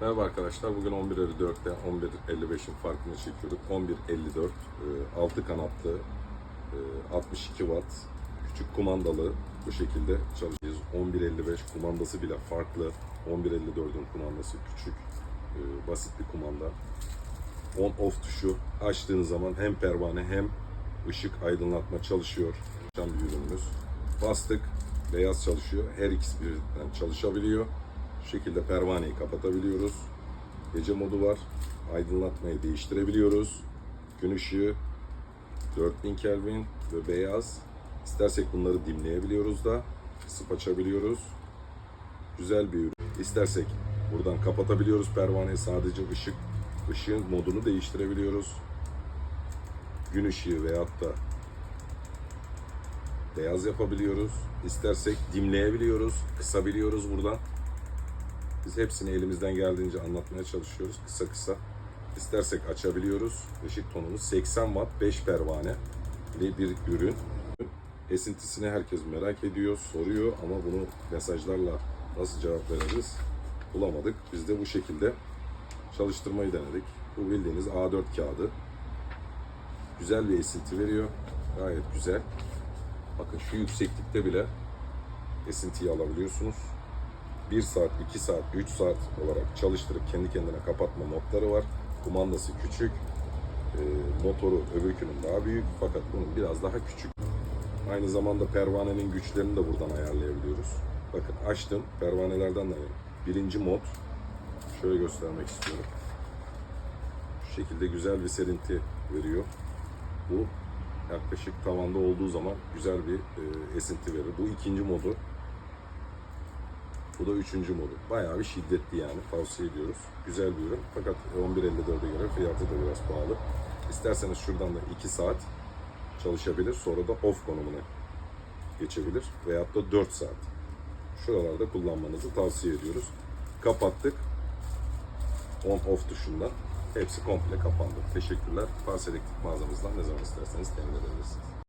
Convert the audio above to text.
Merhaba arkadaşlar. Bugün 11.54'te 11.55'in farkını çekiyorduk. 11.54 e, 6 kanatlı e, 62 watt küçük kumandalı bu şekilde çalışacağız. 11.55 kumandası bile farklı. 11.54'ün kumandası küçük. e, Basit bir kumanda. On off tuşu açtığınız zaman hem pervane hem ışık aydınlatma çalışıyor. Çalışan bir ürünümüz. Bastık beyaz çalışıyor. Her ikisi birden çalışabiliyor. Şu şekilde pervaneyi kapatabiliyoruz. Gece modu var. Aydınlatmayı değiştirebiliyoruz. Gün ışığı 4000 Kelvin ve beyaz. İstersek bunları dimleyebiliyoruz da kısıp açabiliyoruz. Güzel bir ürün. İstersek buradan kapatabiliyoruz pervaneyi sadece ışık ışığın modunu değiştirebiliyoruz. Gün ışığı veyahut da beyaz yapabiliyoruz. İstersek dimleyebiliyoruz, kısabiliyoruz buradan. Biz hepsini elimizden geldiğince anlatmaya çalışıyoruz kısa kısa. İstersek açabiliyoruz. Işık tonumuz 80 watt 5 pervane bir ürün. Esintisini herkes merak ediyor, soruyor ama bunu mesajlarla nasıl cevap veririz bulamadık. Biz de bu şekilde çalıştırmayı denedik. Bu bildiğiniz A4 kağıdı. Güzel bir esinti veriyor. Gayet güzel. Bakın şu yükseklikte bile esintiyi alabiliyorsunuz. 1 saat, 2 saat, 3 saat olarak çalıştırıp kendi kendine kapatma modları var. Kumandası küçük. Ee, motoru öbürkünün daha büyük fakat bunun biraz daha küçük. Aynı zamanda pervanenin güçlerini de buradan ayarlayabiliyoruz. Bakın açtım. Pervanelerden de birinci mod. Şöyle göstermek istiyorum. Şu şekilde güzel bir serinti veriyor. Bu yaklaşık tavanda olduğu zaman güzel bir e, esinti verir. Bu ikinci modu. Bu da üçüncü modu. Bayağı bir şiddetli yani. Tavsiye ediyoruz. Güzel bir ürün. Fakat 11.54'e göre fiyatı da biraz pahalı. İsterseniz şuradan da 2 saat çalışabilir. Sonra da off konumuna geçebilir. Veyahut da 4 saat. Şuralarda kullanmanızı tavsiye ediyoruz. Kapattık. On off tuşundan. Hepsi komple kapandı. Teşekkürler. Fars elektrik mağazamızdan ne zaman isterseniz temin edebilirsiniz.